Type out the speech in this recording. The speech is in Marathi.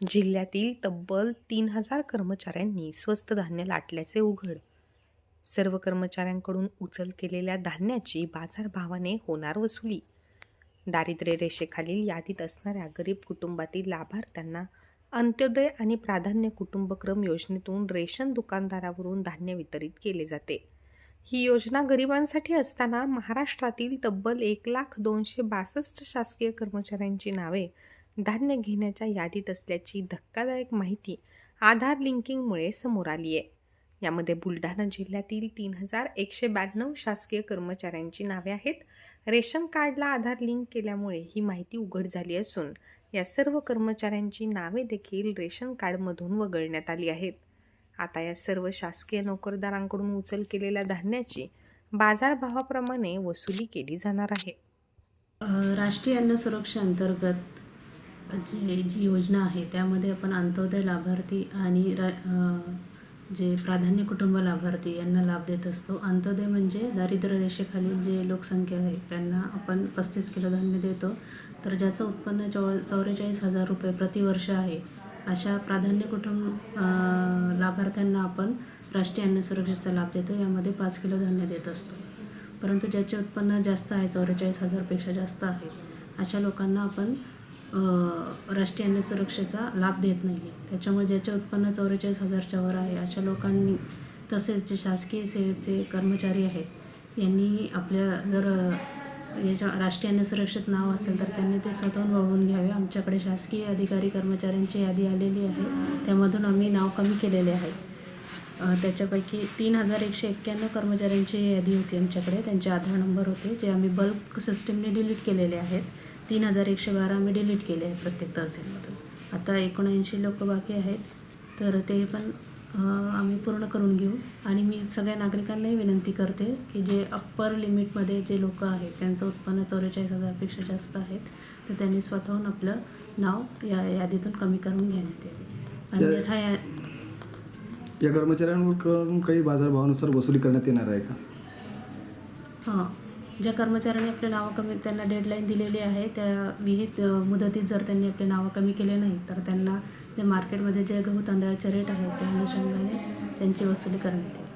जिल्ह्यातील तब्बल तीन हजार कर्मचाऱ्यांनी स्वस्त धान्य लाटल्याचे उघड. सर्व कर्मचाऱ्यांकडून उचल केलेल्या धान्याची बाजारभावाने होणार वसुली. दारिद्र्य रेषेखालील यादीत असणाऱ्या गरीब कुटुंबातील लाभार्थ्यांना अंत्योदय आणि प्राधान्य कुटुंबक्रम योजनेतून रेशन दुकानदारावरून धान्य वितरित केले जाते. ही योजना गरिबांसाठी असताना महाराष्ट्रातील तब्बल एक लाख दोनशे बासष्ट शासकीय कर्मचाऱ्यांची नावे धान्य घेण्याच्या यादीत असल्याची धक्कादायक माहिती आधार लिंकिंगमुळे समोर आली आहे. यामध्ये बुलढाणा जिल्ह्यातील तीन हजार एकशे ब्याण्णव शासकीय कर्मचाऱ्यांची नावे आहेत. रेशन कार्डला आधार लिंक केल्यामुळे ही माहिती उघड झाली असून या सर्व कर्मचाऱ्यांची नावे देखील रेशन कार्डमधून वगळण्यात आली आहेत. आता या सर्व शासकीय नोकरदारांकडून उचल केलेल्या धान्याची बाजारभावाप्रमाणे वसुली केली जाणार आहे. राष्ट्रीय अन्न सुरक्षा अंतर्गत जे जी योजना आहे त्यामध्ये आपण अंत्योदय लाभार्थी आणि रा जे प्राधान्य कुटुंब लाभार्थी यांना लाभ देत असतो. अंत्योदय म्हणजे दारिद्र्य रेषेखालील जे लोकसंख्या आहे त्यांना आपण पस्तीस किलो धान्य देतो. तर ज्याचं उत्पन्न चौ चौवेचाळीस हजार रुपये प्रतिवर्ष आहे अशा प्राधान्य कुटुंब लाभार्थ्यांना आपण राष्ट्रीय अन्न सुरक्षेचा लाभ देतो. यामध्ये पाच किलो धान्य देत असतो. परंतु ज्याचे उत्पन्न जास्त आहे चौवेचाळीस हजारपेक्षा जास्त आहे अशा लोकांना आपण राष्ट्रीय अन्न सुरक्षेचा लाभ देत नाही आहे त्याच्यामुळे ज्याचे उत्पन्न चौवेचाळीस हजारच्या वर आहे अशा लोकांनी तसेच जे शासकीय सेवेचे कर्मचारी आहेत यांनी आपल्या जर याच्या राष्ट्रीय अन्न सुरक्षित नाव असेल तर त्यांनी ते स्वतःहून वळवून घ्यावे. आमच्याकडे शासकीय अधिकारी कर्मचाऱ्यांची यादी आलेली आहे. त्यामधून आम्ही नाव कमी केलेले आहे. त्याच्यापैकी तीन हजार एकशे एक्क्याण्णव कर्मचाऱ्यांची यादी होती आमच्याकडे. त्यांचे आधार नंबर होते जे आम्ही बल्क सिस्टीमने डिलीट केलेले आहेत. तीन हजार एकशे बारा आम्ही डिलीट केले आहेत प्रत्येक तहसीलमधून. आता एकोणऐंशी लोक बाकी आहेत तर ते पण आम्ही पूर्ण करून घेऊ. आणि मी सगळ्या नागरिकांनाही विनंती करते की जे अप्पर लिमिटमध्ये जे लोक आहेत त्यांचं उत्पन्न चौवेचाळीस हजारपेक्षा जास्त आहेत तर त्यांनी स्वतःहून आपलं नाव या यादीतून कमी करून घेण्यात यावे. अन्यथा या या कर्मचाऱ्यांकडून काही बाजारभावानुसार वसुली करण्यात येणार आहे का? हां. ज्या कर्मचाऱ्यांनी आपले नावं कमी त्यांना डेडलाईन दिलेली आहे त्या विहित मुदतीत जर त्यांनी आपले नावं कमी केले नाही तर त्यांना जे मार्केटमध्ये जे गहू तांदळाचे रेट आहेत त्या अनुषंगाने त्यांची वसुली करण्यात येईल.